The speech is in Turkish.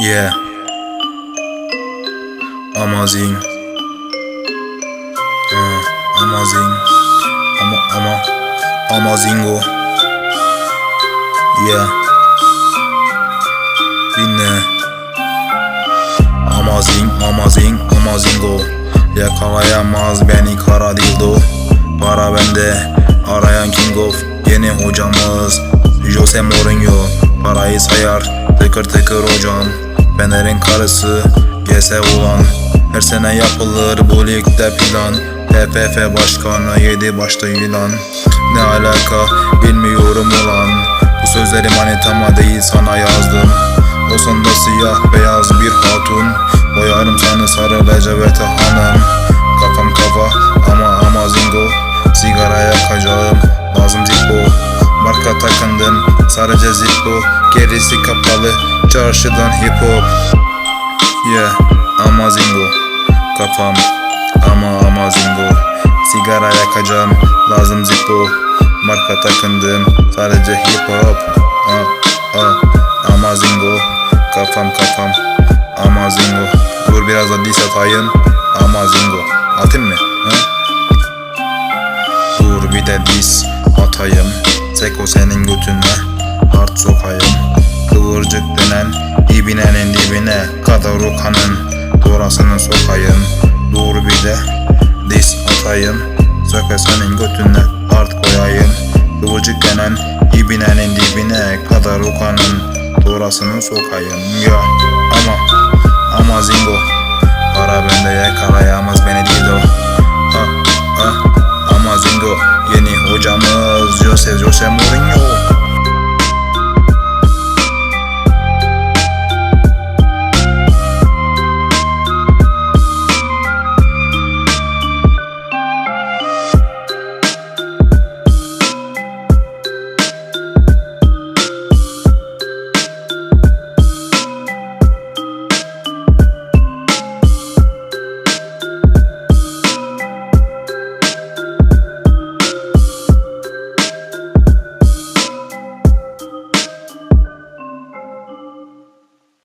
Yeah. Amazing. Uh, amazing. Ama ama amazingo. Yeah. Dinle. Amazing, amazing, amazingo. Yakalayamaz beni kara dildo. Para bende, arayan king of. Yeni hocamız Jose Mourinho. Parayı sayar, tıkır tıkır hocam. Fener'in karısı, GS ulan. Her sene yapılır bu ligde plan. TFF başkanı yedi başlı yılan. Ne alaka bilmiyorum ulan. Bu sözleri manitama değil sana yazdım. Olsan da siyah beyaz bir hatun Boyarım sana sarı laciverte hanım Kafam kafa ama ama zingo Sigara yakacağım lazım zippo Marka takındım sadece zippo Gerisi kapalı. Çarşıdan hip hop. Yeah ama zingo. Kafam ama ama zingo. Sigara yakacağım lazım zippo Marka takındım sadece hip hop. Ah, ah, Ama zingo. Kafam kafam Ama zingo. Dur biraz da dis atayım Ama zingo. Atayım mı? Dur bir de dis atayım. Seko senin götüne Hard sokayım Kıvırcık denen İbinenin dibine Kadar ukanın. Dorasını sokayım Dur bir de dis atayım. Söke senin götüne Hard koyayım. Kıvırcık denen İbinenin dibine Kadar ukanın. Dorasını sokayım ya. Ama Ama zingo Para bende yakalayamaz beni dildo. Ah ah Ama zingo Yeni hocamız Jose Jose Mourinho